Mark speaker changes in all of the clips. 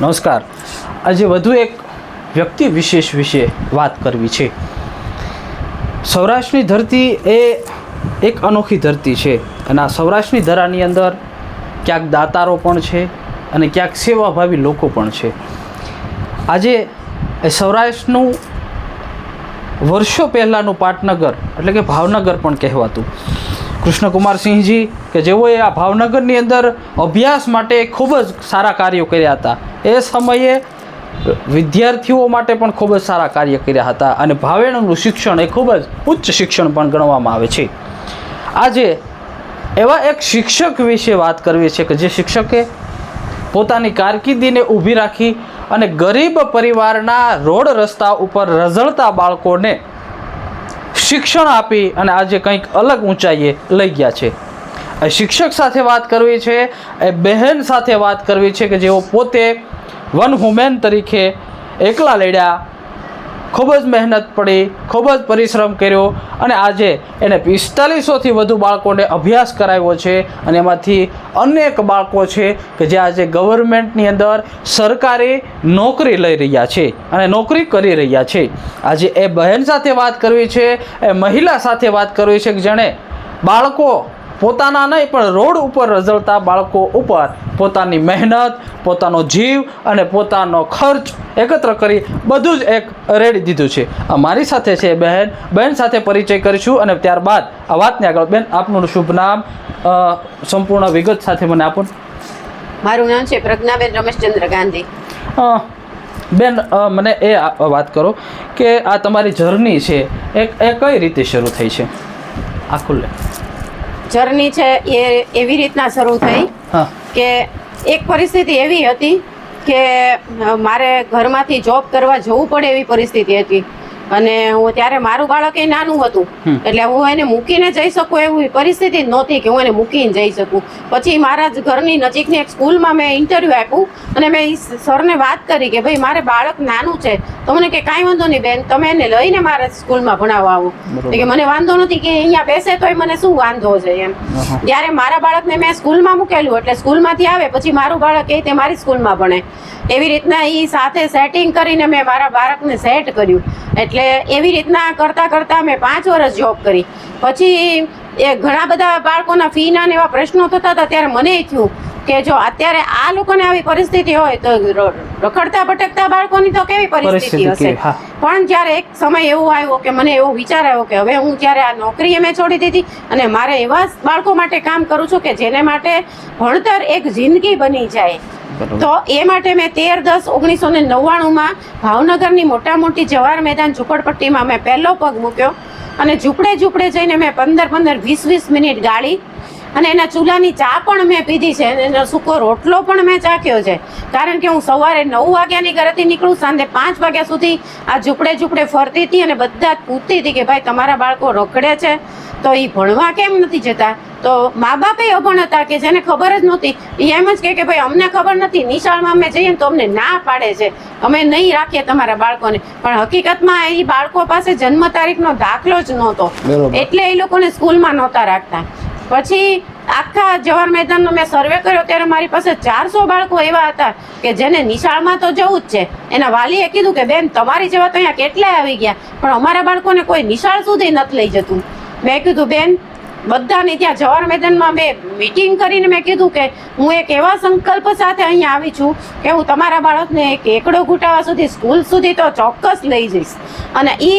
Speaker 1: નમસ્કાર. આજે વધુ એક વ્યક્તિ વિશેષ વિશે વાત કરવી છે. સૌરાષ્ટ્રની ધરતી એ એક અનોખી ધરતી છે અને આ સૌરાષ્ટ્રની ધરાની અંદર ક્યાંક દાતારો પણ છે અને ક્યાંક સેવાભાવી લોકો પણ છે. આજે એ સૌરાષ્ટ્રનું વર્ષો પહેલાંનું પાટનગર એટલે કે ભાવનગર પણ કહેવાતું. કૃષ્ણકુમારસિંહજી કે જેઓએ આ ભાવનગરની અંદર અભ્યાસ માટે ખૂબ જ સારા કાર્યો કર્યા હતા. એ સમયે વિદ્યાર્થીઓ માટે પણ ખૂબ જ સારા કાર્ય કર્યા હતા અને ભાવેણનું શિક્ષણ એ ખૂબ જ ઉચ્ચ શિક્ષણ પણ ગણવામાં આવે છે. આજે એવા એક શિક્ષક વિશે વાત કરવી છે કે જે શિક્ષકે પોતાની કારકિર્દીને ઊભી રાખી અને ગરીબ પરિવારના રોડ રસ્તા ઉપર રઝળતા બાળકોને શિક્ષણ આપી અને આજે કંઈક અલગ ઊંચાઈએ લઈ ગયા છે. શિક્ષક સાથે વાત કરવી છે, એ બહેન સાથે વાત કરવી છે કે જેઓ પોતે વન વુમેન તરીકે એકલા લડ્યા. ખૂબ જ મહેનત પડી, ખૂબ જ પરિશ્રમ કર્યો અને આજે એને પિસ્તાલીસોથી વધુ બાળકોને અભ્યાસ કરાવ્યો છે અને એમાંથી અનેક બાળકો છે કે જે આજે ગવર્મેન્ટની અંદર સરકારી નોકરી લઈ રહ્યા છે અને નોકરી કરી રહ્યા છે. આજે એ બહેન સાથે વાત કરવી છે, એ મહિલા સાથે વાત કરવી છે કે જેણે બાળકો પોતાના નહીં પણ રોડ ઉપર રઝળતા બાળકો ઉપર પોતાની મહેનત પોતાનો જીવ અને પોતાનો ખર્ચ એકત્ર કરી બધું જ એક રેડી દીધું છે. આ મારી સાથે છે બહેન. બહેન સાથે પરિચય કરીશું અને ત્યારબાદ આ વાતને આગળ બેન આપનું શુભ નામ સંપૂર્ણ વિગત સાથે મને આપો
Speaker 2: મારું નામ છે પ્રજ્ઞાબેન રમેશચંદ્ર ગાંધી.
Speaker 1: બેન મને એ આ- વાત કરો કે આ તમારી જર્ની છે એ એ કઈ રીતે શરૂ થઈ છે? આખું લે
Speaker 2: જર્ની છે એ એવી રીતના શરૂ થઈ કે એક પરિસ્થિતિ એવી હતી કે મારે ઘરમાંથી જોબ કરવા જવું પડે એવી પરિસ્થિતિ હતી. અને હું ત્યારે મારું બાળક એ નાનું હતું. એટલે હું એને મૂકીને જઈ શકું એવી પરિસ્થિતિ નહોતી કે હું એને મૂકીને જઈ શકું. પછી મારા જ ઘરની નજીકની એક સ્કૂલમાં મેં ઇન્ટરવ્યૂ આપ્યું અને મેં એ સરને વાત કરી કે ભાઈ મારે બાળક નાનું છે. તો મને કે કાંઈ વાંધો નહીં બેન તમે એને લઈને મારા સ્કૂલમાં ભણાવવા આવો. કે મને વાંધો નથી કે અહીંયા બેસે તોય મને શું વાંધો છે એમ.
Speaker 1: જ્યારે
Speaker 2: ત્યારે મારા બાળકને મેં સ્કૂલમાં મૂકેલું એટલે સ્કૂલમાંથી આવે પછી મારું બાળક એ તે મારી સ્કૂલમાં ભણે. એવી રીતના એ સાથે સેટિંગ કરીને મેં મારા બાળકને સેટ કર્યું. એટલે એવી રીતના કરતાં કરતાં મેં પાંચ વર્ષ જોબ કરી. પછી એ ઘણા બધા બાળકોના ફીના ને એવા પ્રશ્નો થતા હતા, ત્યારે મને થયું કે જો અત્યારે આ લોકોને આવી પરિસ્થિતિ હોય તો રખડતા ભટકતા બાળકોની તો કેવી પરિસ્થિતિ
Speaker 1: પરિસ્થિતિ
Speaker 2: હશે? પણ જ્યારે એક સમય એવો આવ્યો કે મને એવો વિચાર આવ્યો કે હવે હું જ્યારે આ નોકરી મેં છોડી દીધી અને મારે એવા બાળકો માટે કામ કરું છું કે જેને માટે ભણતર એક જિંદગી બની જાય તો એ માટે મેં તેર દસ ઓગણીસો ને નવ્વાણુંમાં ભાવનગરની મોટા મોટી જવાહર મેદાન ઝુંપડપટ્ટીમાં મેં પહેલો પગ મૂક્યો અને ઝૂંપડે ઝૂંપડે જઈને મેં પંદર પંદર વીસ વીસ મિનિટ ગાળી અને એના ચૂલાની ચા પણ મેં પીધી છે અને એનો સૂકો રોટલો પણ મેં ચાખ્યો છે. કારણ કે હું સવારે નવ વાગ્યાની ઘરેથી નીકળું સાંજે પાંચ વાગ્યા સુધી આ ઝૂંપડે ઝૂંપડે ફરતી હતી અને બધા જ પૂછતી હતી કે ભાઈ તમારા બાળકો રખડે છે? તો એ ભણવા કેમ નથી જતા? તો મા બાપે અભણ હતા કે જેને ખબર જ નહોતી. એ એમ જ કહે કે ભાઈ અમને ખબર નથી નિશાળમાં અમે જઈએ તો અમને ના પાડે છે. અમે નહીં રાખીએ તમારા બાળકોને. પણ હકીકતમાં એ બાળકો પાસે જન્મ તારીખનો દાખલો જ નહોતો. એટલે એ લોકોને સ્કૂલમાં નહોતા રાખતા. પછી આખા જવાહર મેદાનનો મેં સર્વે કર્યો, ત્યારે મારી પાસે ચારસો બાળકો એવા હતા કે જેને નિશાળમાં તો જવું જ છે. એના વાલીએ કીધું કે, બેન, તમારી જેવા તો અહીંયા કેટલાય આવી ગયા, પણ અમારા બાળકોને કોઈ નિશાળ સુધી નથી લઈ જતું. મેં કીધું, બેન, બધાને ત્યાં જવાહર મેદાનમાં મેં મીટિંગ કરીને મેં કીધું કે, હું એક એવા સંકલ્પ સાથે અહીંયા આવી છું કે હું તમારા બાળકને એક એકડો ઘૂંટાવા સુધી સ્કૂલ સુધી તો ચોક્કસ લઈ જઈશ. અને એ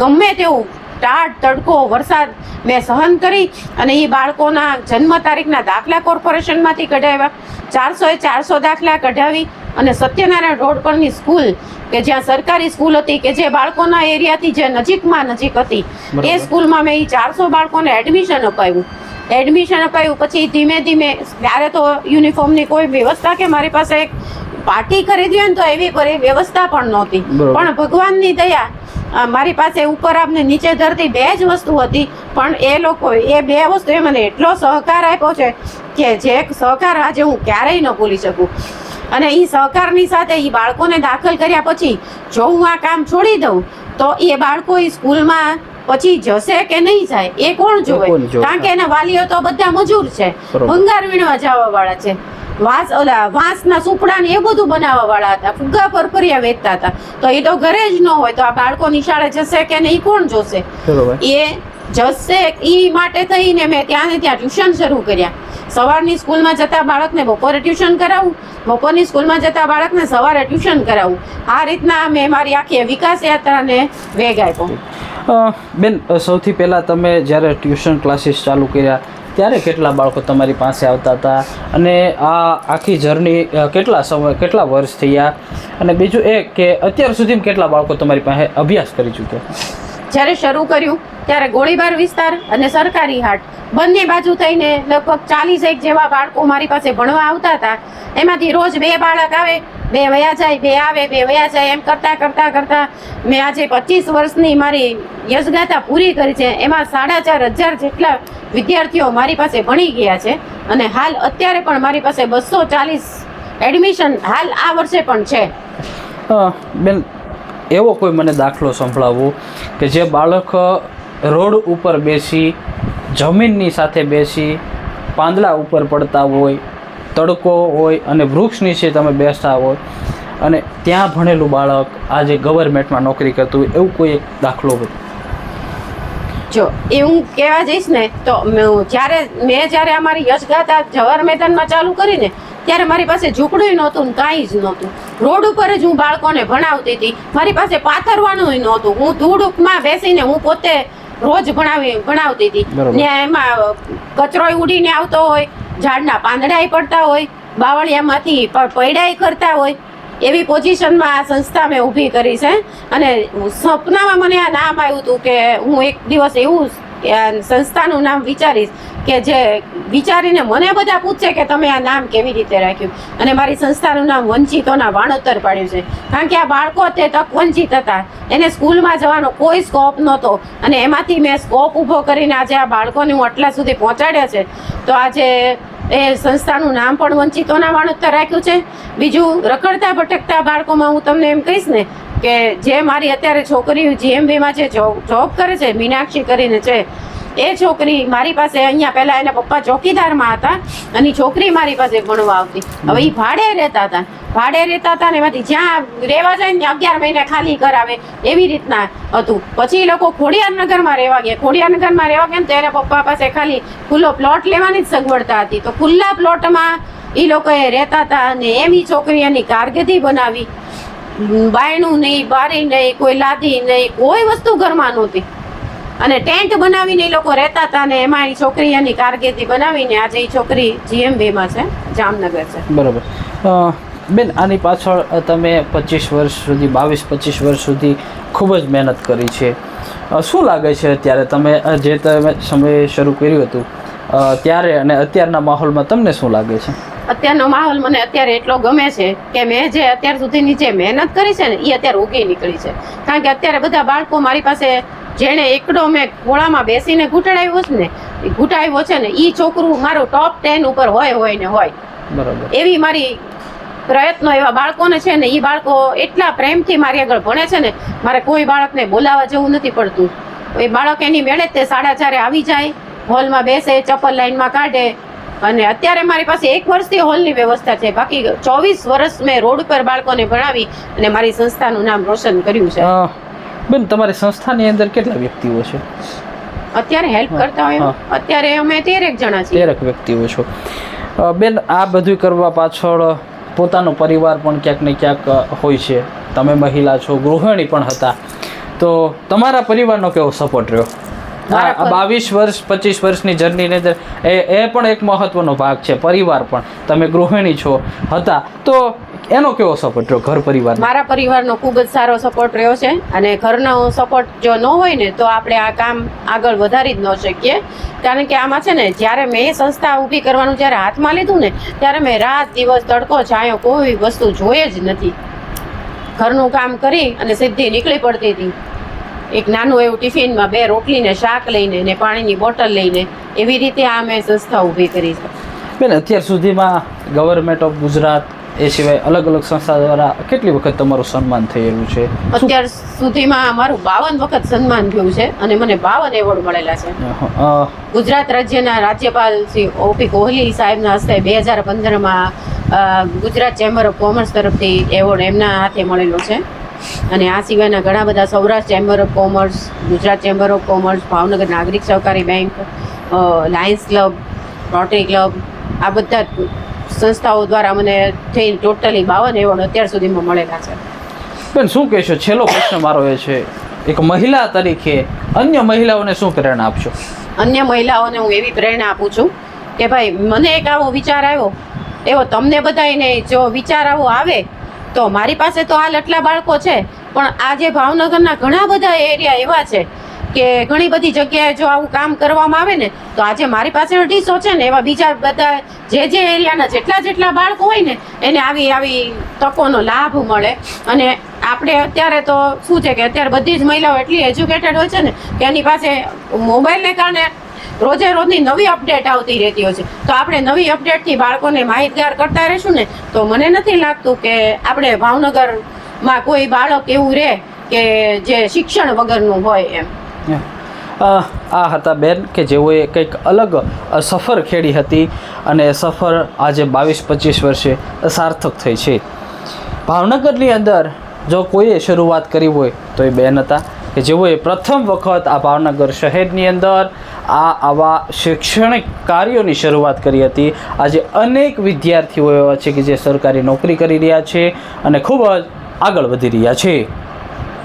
Speaker 2: ગમે તેવું ટાઢ તડકો વરસાદ મેં સહન કરી અને એ બાળકોના જન્મ તારીખના દાખલા કોર્પોરેશનમાંથી કઢાવ્યા. ચારસો એ ચારસો દાખલા કઢાવી અને સત્યનારાયણ રોડ પરની સ્કૂલ કે જ્યાં સરકારી સ્કૂલ હતી કે જે બાળકોના એરિયાથી જે નજીકમાં નજીક હતી એ સ્કૂલમાં મેં એ ચારસો બાળકોને એડમિશન અપાવ્યું. એડમિશન અપાવ્યું પછી ધીમે ધીમે ત્યારે તો યુનિફોર્મની કોઈ વ્યવસ્થા કે મારી પાસે એક પાર્ટી ખરીદી હોય ને તો એવી વ્યવસ્થા પણ નહોતી. પણ ભગવાનની દયા મારી પાસે ઉપર આપને નીચે ધરતી બે જ વસ્તુ હતી પણ એ લોકો એ બે વસ્તુએ મને એટલો સહકાર આપ્યો છે કે જે સહકાર આજે હું ક્યારેય ન ભૂલી શકું. અને એ સહકારની સાથે એ બાળકોને દાખલ કર્યા પછી જો હું આ કામ છોડી દઉં તો એ બાળકો એ સ્કૂલમાં પછી જશે કે નહીં જાય એ કોણ જોવે? કારણ કે એના વાલીઓ તો બધા મજૂર છે. ભંગાર વીણવા જવા વાળા છે. વાંસ ઓલા વાંસના સુપડા ને એ બધું બનાવવા વાળા હતા. ફુગ્ગા પરપરિયા વેચતા હતા. તો એ તો ઘરે જ ન હોય. તો આ બાળકો નિશાળે જશે કે નહીં? કોણ જોશે? એ જશે એ માટે થઈને મેં ત્યાં ને ત્યાં ટ્યુશન શરૂ કર્યા. સવારની સ્કૂલમાં જતા બાળકને બપોરે ટ્યુશન કરાવું. બપોરની સ્કૂલમાં જતા બાળકને સવારે ટ્યુશન કરાવું. આ રીતના મેં મારી આખી વિકાસ યાત્રાને વેગ આપ્યો.
Speaker 1: બેન સૌથી પહેલાં તમે જ્યારે ટ્યુશન ક્લાસીસ ચાલુ કર્યા ત્યારે કેટલા બાળકો તમારી પાસે આવતા હતા? અને આ આખી જર્ની કેટલા સમય, કેટલા વર્ષ થયા? અને બીજું એ કે અત્યાર સુધીમાં કેટલા બાળકો તમારી પાસે અભ્યાસ કરી ચૂક્યા?
Speaker 2: જ્યારે શરૂ કર્યું, ત્યારે ગોળીબાર વિસ્તાર અને સરકારી હાટ બંને બાજુ થઈને લગભગ ચાલીસ એક જેવા બાળકો મારી પાસે ભણવા આવતા હતા. એમાંથી રોજ બે બાળક આવે બે વયા જાય, બે આવે, બે વયા જાય, એમ કરતાં કરતાં કરતાં મેં આજે પચીસ વર્ષની મારી યશગાથા પૂરી કરી છે. એમાં સાડા ચાર હજાર જેટલા વિદ્યાર્થીઓ મારી પાસે ભણી ગયા છે અને હાલ અત્યારે પણ મારી પાસે બસો ચાલીસ એડમિશન હાલ આ વર્ષે પણ છે.
Speaker 1: બેન, એવો કોઈ મને દાખલો સંભળાવો કે જે બાળક રોડ ઉપર બેસી, જમીનની સાથે બેસી, પાંદડા ઉપર પડતા હોય તડકો હોય અને વૃક્ષ નીચે તમે બેસતા હોય અને ત્યાં ભણેલું બાળક આજે ગવર્મેન્ટમાં નોકરી કરતું હોય એવું કોઈ દાખલો હોય?
Speaker 2: જો એ હું કહેવા જઈશ ને તો જ્યારે મેં જ્યારે અમારી યશગાથા જવાહર મેદાનમાં ચાલુ કરીને ત્યારે મારી પાસે ઝૂંપડું નહોતું ને કાંઈ જ નહોતું. રોડ ઉપર જ હું બાળકોને ભણાવતી હતી. મારી પાસે પાથરવાનું નહોતું. હું ધૂળમાં બેસીને હું પોતે રોજ ભણાવી ભણાવતી હતી. ને એમાં કચરોય ઉડીને આવતો હોય ઝાડના પાંદડાય પડતા હોય બાવળિયામાંથી પ- પૈડાય કરતા હોય એવી પોઝિશનમાં આ સંસ્થા મેં ઊભી કરી છે. અને સપનામાં મને આ નામ આવ્યું હતું કે હું એક દિવસ એવું સંસ્થાનું નામ વિચારીશ કે જે વિચારીને મને બધા પૂછશે કે તમે આ નામ કેવી રીતે રાખ્યું. અને મારી સંસ્થાનું નામ વંચિતોના વાણોતર પાડ્યું છે. કારણ કે આ બાળકો તે તક વંચિત હતા. એને સ્કૂલમાં જવાનો કોઈ સ્કોપ નહોતો. અને એમાંથી મેં સ્કોપ ઊભો કરીને આજે આ બાળકોને હું આટલા સુધી પહોંચાડ્યા છે. તો આજે એ સંસ્થાનું નામ પણ વંચિતોના માણસતા રાખ્યું છે. બીજું, રખડતા ભટકતા બાળકોમાં હું તમને એમ કહીશ ને કે જે મારી અત્યારે છોકરી જીએમબીમાં જે, જોબ કરે છે, મીનાક્ષી કરીને છે, એ છોકરી મારી પાસે અહીંયા પહેલાં એના પપ્પા ચોકીદારમાં હતા અને છોકરી મારી પાસે ભણવા આવતી. હવે એ ભાડે રહેતા હતા. ભાડે રહેતા હતા ને એમાંથી જ્યાં રહેવા જાય ને અગિયાર મહિને ખાલી કરાવે એવી રીતના હતું. પછી એ લોકો ખોડિયારનગરમાં રહેવા ગયા. ખોડિયારનગરમાં રહેવા ગયા ને ત્યારે પપ્પા પાસે ખાલી ખુલ્લો પ્લોટ લેવાની જ સગવડતા હતી. તો ખુલ્લા પ્લોટમાં એ લોકોએ રહેતા હતા અને એમ એ છોકરી એની કારકિર્દી બનાવી. બાયણું નહીં, બારી નહીં, કોઈ લાદી નહીં, કોઈ વસ્તુ ઘરમાં નહોતી. અને ટેન્ટ બનાવીને એ લોકો રહેતા હતા ને એમાં એ છોકરી એની કારકિર્દી બનાવીને આજે એ છોકરી જીએમબીમાં છે, જામનગર છે.
Speaker 1: બરાબર. બેન આની પાછળ તમે પચીસ વર્ષ સુધી બાવીસ પચીસ વર્ષ સુધી ખૂબ જ મહેનત કરી છે. શું લાગે છે અત્યારે તમે જે તમે સમયે શરૂ કર્યું હતું ત્યારે અને અત્યારના માહોલમાં તમને શું લાગે છે?
Speaker 2: અત્યારનો માહોલ મને અત્યારે એટલો ગમે છે કે મેં જે અત્યાર સુધીની જે મહેનત કરી છે ને એ અત્યારે ઉગી નીકળી છે. કારણ કે અત્યારે બધા બાળકો મારી પાસે જેણે એકડો મેં ખોળામાં બેસીને ઘૂંટાડ્યો છે ને એ ઘૂંટાડ્યો છે ને એ છોકરું મારું ટોપ ટેન ઉપર હોય હોય ને હોય.
Speaker 1: બરાબર.
Speaker 2: એવી મારી પ્રયત્નો એવા બાળકોને છે ને એ બાળકો એટલા પ્રેમથી મારી આગળ ભણે છે ને મારે કોઈ બાળકને બોલાવવા જેવું નથી પડતું. એ બાળક એની મેળે તે સાડા ચારે આવી જાય હોલમાં બેસે ચપ્પલ લાઈનમાં કાઢે અને અત્યારે મારી પાસે એક વર્ષથી હોલની વ્યવસ્થા છે. બાકી ચોવીસ વર્ષ મેં રોડ પર બાળકોને ભણાવી અને મારી સંસ્થાનું નામ રોશન કર્યું છે.
Speaker 1: બેન તમારી સંસ્થાની અંદર કેટલા વ્યક્તિઓ છે?
Speaker 2: અત્યારે હેલ્પ કરતા હોય અત્યારે અમે તેરેક જણા છીએ.
Speaker 1: તેરેક વ્યક્તિઓ છો. બેન આ બધું કરવા પાછળ પોતાનો પરિવાર પણ ક્યાંક ને ક્યાંક હોય છે. તમે મહિલા છો, ગૃહિણી પણ હતા. તો તમારા પરિવારનો કેવો સપોર્ટ રહ્યો? બાવીસ વર્ષ પચીસ વર્ષની જર્નીની અંદર એ એ પણ એક મહત્વનો ભાગ છે પરિવાર પણ. તમે ગૃહિણી છો હતા. તો એનો કેવો સપોર્ટ રહ્યો ઘર પરિવાર
Speaker 2: મારા પરિવારનો ખૂબ જ સારો સપોર્ટ રહ્યો છે અને ઘરનો સપોર્ટ જો ન હોય ને તો આપણે આ કામ આગળ વધારી જ ન શકીએ. કારણ કે આમાં છે ને જ્યારે મેં એ સંસ્થા ઊભી કરવાનું જ્યારે હાથમાં લીધું ને ત્યારે મેં રાત દિવસ તડકો છાંયો કોઈ વસ્તુ જોઈએ જ નથી. ઘરનું કામ કરી અને સીધી નીકળી પડતી હતી. એક નાનું એવું ટિફિનમાં બે રોટલીને શાક લઈને ને પાણીની બોટલ લઈને એવી રીતે આ મેં સંસ્થા ઊભી કરી છે.
Speaker 1: બેન અત્યાર સુધીમાં ગવર્મેન્ટ ઓફ ગુજરાત એ સિવાય અલગ અલગ સંસ્થા દ્વારા કેટલી વખત તમારું સન્માન થયેલું છે?
Speaker 2: અત્યાર સુધીમાં મારું બાવન વખત સન્માન થયું છે અને મને બાવન એવોર્ડ મળેલા છે. ગુજરાત રાજ્યના રાજ્યપાલ શ્રી ઓપી કોહલી સાહેબના હસ્તે બે હજાર પંદરમાં ગુજરાત ચેમ્બર ઓફ કોમર્સ તરફથી એવોર્ડ એમના હાથે મળેલો છે. અને આ સિવાયના ઘણા બધા Saurashtra chamber of commerce Gujarat chamber of commerce Bhavnagar Nagarik Sahakari bank lions club rotary club આ બધા સંસ્થાઓ દ્વારા મને થઈ ટોટલી બાવન એવોર્ડ અત્યાર સુધીમાં મળેલા છે.
Speaker 1: બેન શું કહેશો? છેલ્લો પ્રશ્ન મારો એ છે એક મહિલા તરીકે અન્ય મહિલાઓને શું પ્રેરણા આપશો?
Speaker 2: અન્ય મહિલાઓને હું એવી પ્રેરણા આપું છું કે ભાઈ મને એક આવો વિચાર આવ્યો. એવો તમને બધાને જો વિચાર આવો આવે તો મારી પાસે તો હાલ એટલા બાળકો છે, પણ આજે ભાવનગરના ઘણા બધા એરિયા એવા છે કે ઘણી બધી જગ્યાએ જો આવું કામ કરવામાં આવે ને, તો આજે મારી પાસે અઢીસો છે ને, એવા બીજા બધા જે જે એરિયાના જેટલા જેટલા બાળકો હોય ને, એને આવી આવી તકોનો લાભ મળે. અને આપણે અત્યારે તો શું છે કે અત્યારે બધી જ મહિલાઓ એટલી એજ્યુકેટેડ હોય છે ને, કે એની પાસે મોબાઈલને કારણે રોજે રોજની નવી અપડેટ આવતી રહેતી હોય છે. તો આપણે નવી અપડેટથી બાળકોને માહિતગાર કરતા રહીશું ને, તો મને નથી લાગતું કે આપણે ભાવનગરમાં કોઈ બાળક એવું રહે કે જે શિક્ષણ વગરનું હોય એમ.
Speaker 1: આ હતા બેન કે જેઓએ કંઈક અલગ સફર ખેડી હતી અને સફર આજે બાવીસ પચીસ વર્ષે સાર્થક થઈ છે. ભાવનગરની અંદર જો કોઈએ શરૂઆત કરી હોય તો એ બેન હતા કે જેઓએ પ્રથમ વખત આ ભાવનગર શહેરની અંદર આ આવા શૈક્ષણિક કાર્યોની શરૂઆત કરી હતી. આજે અનેક વિદ્યાર્થીઓ એવા છે કે જે સરકારી નોકરી કરી રહ્યા છે અને ખૂબ જ આગળ વધી રહ્યા છે.